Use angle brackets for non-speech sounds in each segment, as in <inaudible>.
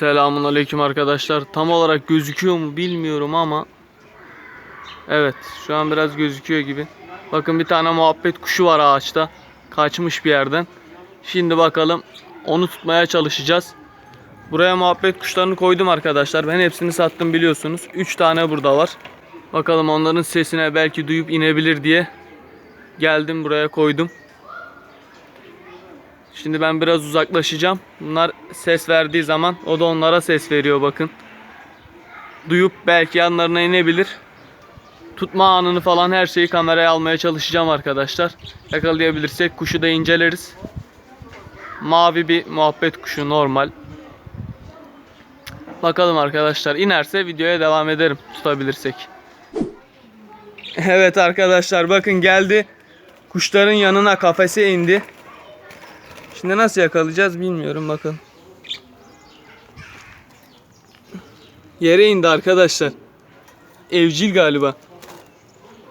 Selamun aleyküm arkadaşlar. Tam olarak gözüküyor mu bilmiyorum ama Evet şu an biraz gözüküyor gibi. Bakın bir tane muhabbet kuşu var ağaçta. Kaçmış bir yerden. Şimdi bakalım onu tutmaya çalışacağız. Buraya muhabbet kuşlarını koydum arkadaşlar. Ben hepsini sattım biliyorsunuz. 3 tane burada var. Bakalım onların sesine belki duyup inebilir diye geldim buraya koydum. Şimdi ben biraz uzaklaşacağım. Bunlar ses verdiği zaman o da onlara ses veriyor bakın. Duyup belki yanlarına inebilir. Tutma anını falan her şeyi kameraya almaya çalışacağım arkadaşlar. Yakalayabilirsek kuşu da inceleriz. Mavi bir muhabbet kuşu normal. Bakalım arkadaşlar inerse videoya devam ederim tutabilirsek. Evet arkadaşlar bakın geldi. Kuşların yanına kafese indi. Şimdi nasıl yakalayacağız bilmiyorum bakın. Yere indi arkadaşlar. Evcil galiba.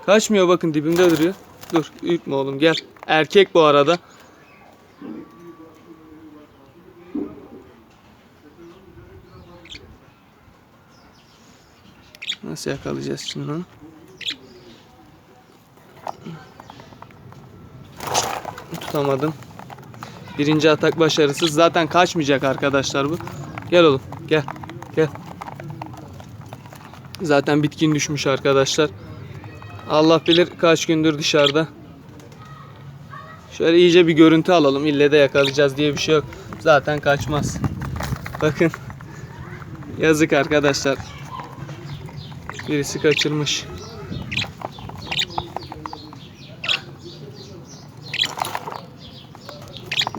Kaçmıyor bakın dibimde duruyor. Dur ürkme oğlum gel. Erkek bu arada. Nasıl yakalayacağız şimdi onu? Tutamadım. Birinci atak başarısız. Zaten kaçmayacak arkadaşlar bu. Gel oğlum gel. Gel. Zaten bitkin düşmüş arkadaşlar. Allah bilir kaç gündür dışarıda. Şöyle iyice bir görüntü alalım. İlle de yakalayacağız diye bir şey yok. Zaten kaçmaz. Bakın. Yazık arkadaşlar. Birisi kaçırmış.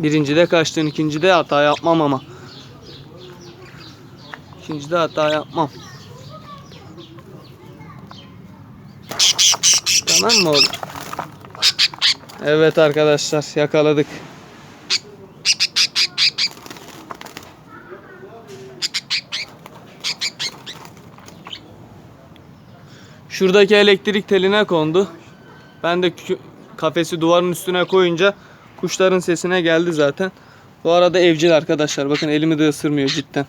Birincide kaçtın, ikincide hata yapmam ama. İkincide hata yapmam. Tamam mı oğlum? Evet arkadaşlar yakaladık. Şuradaki elektrik teline kondu. Ben de kafesi duvarın üstüne koyunca kuşların sesine geldi zaten. Bu arada evcil arkadaşlar. Bakın elimi de ısırmıyor cidden.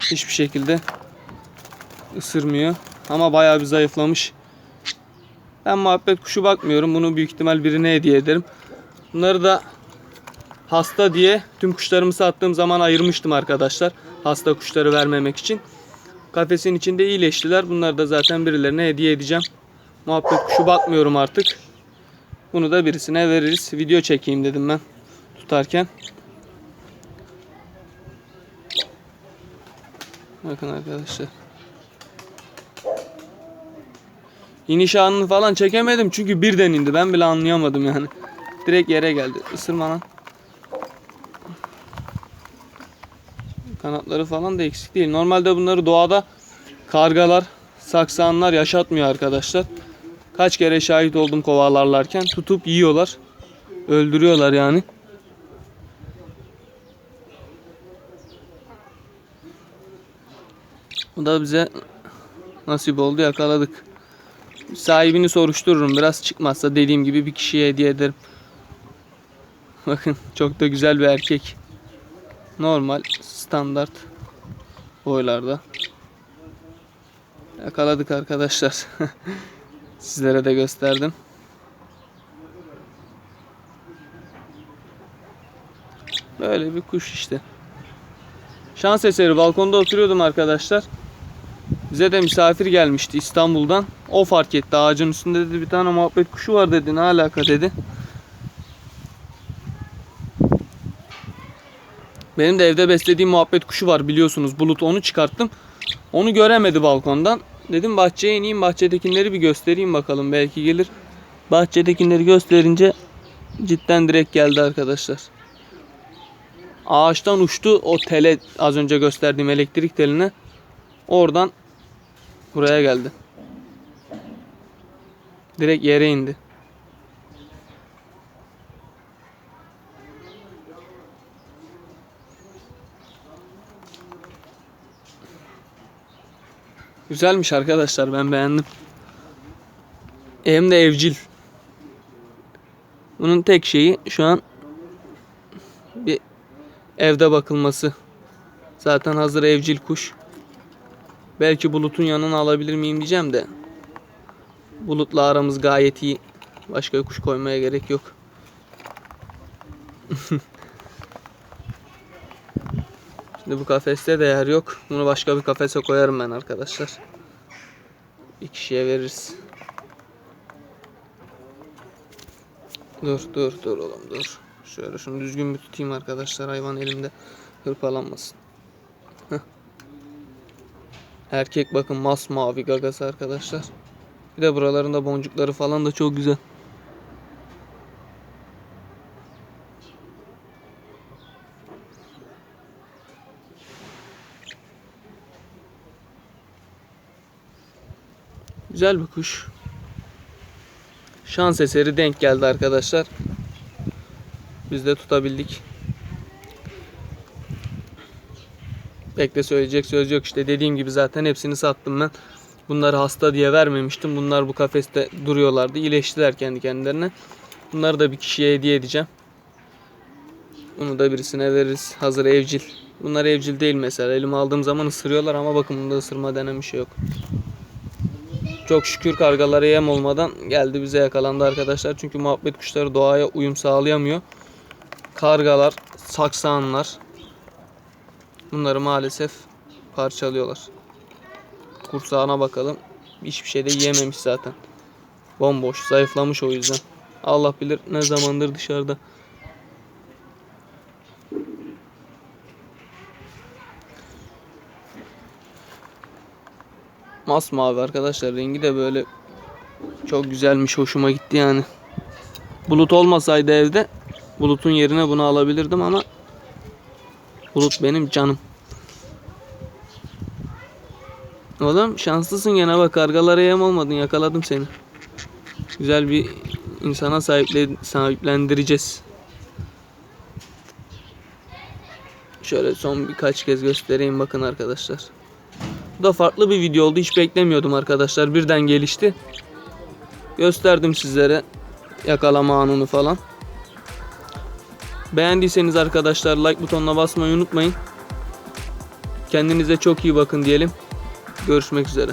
Hiçbir şekilde ısırmıyor. Ama bayağı bir zayıflamış. Ben muhabbet kuşu bakmıyorum. Bunu büyük ihtimal birine hediye ederim. Bunları da hasta diye tüm kuşlarımı sattığım zaman ayırmıştım arkadaşlar. Hasta kuşları vermemek için. Kafesin içinde iyileştiler. Bunları da zaten birilerine hediye edeceğim. Muhabbet kuşu bakmıyorum artık. Bunu da birisine veririz. Video çekeyim dedim ben tutarken. Bakın arkadaşlar. İniş anını falan çekemedim çünkü birden indi. Ben bile anlayamadım yani. Direkt yere geldi. Isırma lan. Kanatları falan da eksik değil. Normalde bunları doğada kargalar, saksanlar yaşatmıyor arkadaşlar. Kaç kere şahit oldum kovalarlarken tutup yiyorlar. Öldürüyorlar yani. Bu da bize nasip oldu yakaladık. Sahibini soruştururum biraz çıkmazsa dediğim gibi bir kişiye hediye ederim. <laughs> Bakın çok da güzel bir erkek. Normal standart boylarda. Yakaladık arkadaşlar. <laughs> Sizlere de gösterdim. Böyle bir kuş işte. Şans eseri balkonda oturuyordum arkadaşlar. Bize de misafir gelmişti İstanbul'dan. O fark etti. Ağacın üstünde dedi bir tane muhabbet kuşu var dedi. Ne alaka dedi. Benim de evde beslediğim muhabbet kuşu var biliyorsunuz. Bulut onu çıkarttım. Onu göremedi balkondan. Dedim bahçeye ineyim bahçedekileri bir göstereyim bakalım belki gelir. Bahçedekileri gösterince cidden direkt geldi arkadaşlar. Ağaçtan uçtu o tele az önce gösterdiğim elektrik teline. Oradan buraya geldi. Direkt yere indi. Güzelmiş arkadaşlar ben beğendim. Hem de evcil. Bunun tek şeyi şu an bir evde bakılması. Zaten hazır evcil kuş. Belki bulutun yanına alabilir miyim diyeceğim de. Bulutla aramız gayet iyi. Başka kuş koymaya gerek yok. <laughs> Şimdi bu kafeste de yer yok. Bunu başka bir kafese koyarım ben arkadaşlar. Bir kişiye veririz. Dur dur dur oğlum dur. Şöyle şunu düzgün bir tutayım arkadaşlar. Hayvan elimde hırpalanmasın. Heh. Erkek bakın masmavi gagası arkadaşlar. Bir de buralarında boncukları falan da çok güzel. Güzel bir kuş. Şans eseri denk geldi arkadaşlar. Biz de tutabildik. Pek de söyleyecek söz yok işte dediğim gibi zaten hepsini sattım ben. Bunları hasta diye vermemiştim. Bunlar bu kafeste duruyorlardı. İyileştiler kendi kendilerine. Bunları da bir kişiye hediye edeceğim. Bunu da birisine veririz. Hazır evcil. Bunlar evcil değil mesela. Elime aldığım zaman ısırıyorlar ama bakın bunda ısırma denen bir şey yok. Çok şükür kargalara yem olmadan geldi bize yakalandı arkadaşlar. Çünkü muhabbet kuşları doğaya uyum sağlayamıyor. Kargalar, saksanlar bunları maalesef parçalıyorlar. Kursağına bakalım. Hiçbir şey de yememiş zaten. Bomboş, zayıflamış o yüzden. Allah bilir ne zamandır dışarıda. Masmavi arkadaşlar rengi de böyle çok güzelmiş hoşuma gitti yani. Bulut olmasaydı evde bulutun yerine bunu alabilirdim ama bulut benim canım. Oğlum şanslısın gene bak kargalara yem olmadın yakaladım seni. Güzel bir insana sahiple, sahiplendireceğiz. Şöyle son birkaç kez göstereyim bakın arkadaşlar. Bu da farklı bir video oldu. Hiç beklemiyordum arkadaşlar. Birden gelişti. Gösterdim sizlere yakalama anını falan. Beğendiyseniz arkadaşlar like butonuna basmayı unutmayın. Kendinize çok iyi bakın diyelim. Görüşmek üzere.